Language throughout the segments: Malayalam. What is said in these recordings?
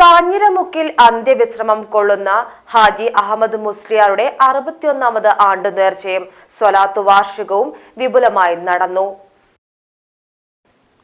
കാഞ്ഞിരമുക്കിൽ അന്ത്യവിശ്രമം കൊള്ളുന്ന ഹാജി അഹമ്മദ് മുസ്ലിയാരുടെ അറുപത്തിയൊന്നാമത് ആണ്ട് നേർച്ചയും സ്വലാത്തു വാർഷികവും വിപുലമായി നടന്നു.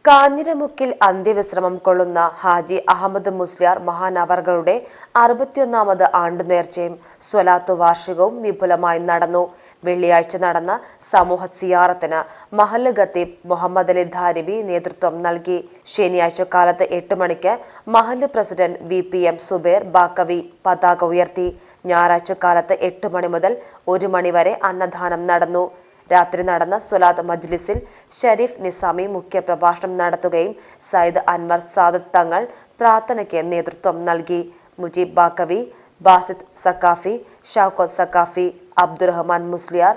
കാഞ്ഞിരമുക്കിൽ അന്ത്യവിശ്രമം കൊള്ളുന്ന ഹാജി അഹമ്മദ് മുസ്ലിയാർ മഹാനവറുകളുടെ അറുപത്തിയൊന്നാമത് ആണ്ട് നേർച്ചയും സ്വലാത്തു വാർഷികവും വിപുലമായി നടന്നു. വെള്ളിയാഴ്ച നടന്ന സമൂഹ സിയാറത്തിന് മഹല്ല് ഖത്തീബ് മുഹമ്മദ് അലി ധാരിബി നേതൃത്വം നൽകി. ശനിയാഴ്ച കാലത്ത് എട്ട് മണിക്ക് മഹല്ല് president V P M Subair Baqavi പതാക ഉയർത്തി. ഞായറാഴ്ച കാലത്ത് എട്ട് മണി മുതൽ ഒരു മണിവരെ അന്നദാനം നടന്നു. രാത്രി നടന്ന സ്വലാത്ത് മജ്ലിസിൽ ഷരീഫ് നിസാമി മുഖ്യ പ്രഭാഷണം നടത്തുകയും സയ്യിദ് അൻവർ സാദത്ത് തങ്ങൾ പ്രാർത്ഥനയ്ക്ക് നേതൃത്വം നൽകി. മുജീബ് ബാക്കവി ബാസിദ് സക്കാഫി ഷൗക്കത്ത് സക്കാഫി അബ്ദുറഹ്മാൻ മുസ്ലിയാർ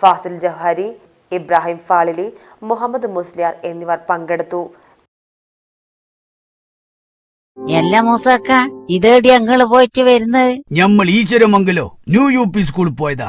ഫാസിൽ ജഹാരി ഇബ്രാഹിം ഫാളിലി മുഹമ്മദ് മുസ്ലിയാർ എന്നിവർ പങ്കെടുത്തു. എല്ല മൂസക്ക ഇതേടി അങ്ങൾ പോയിട്ട് വരുന്നത്? ഞമ്മൾ ഈശ്വരമംഗലോ ന്യൂ യു പി സ്കൂളിൽ പോയതാ.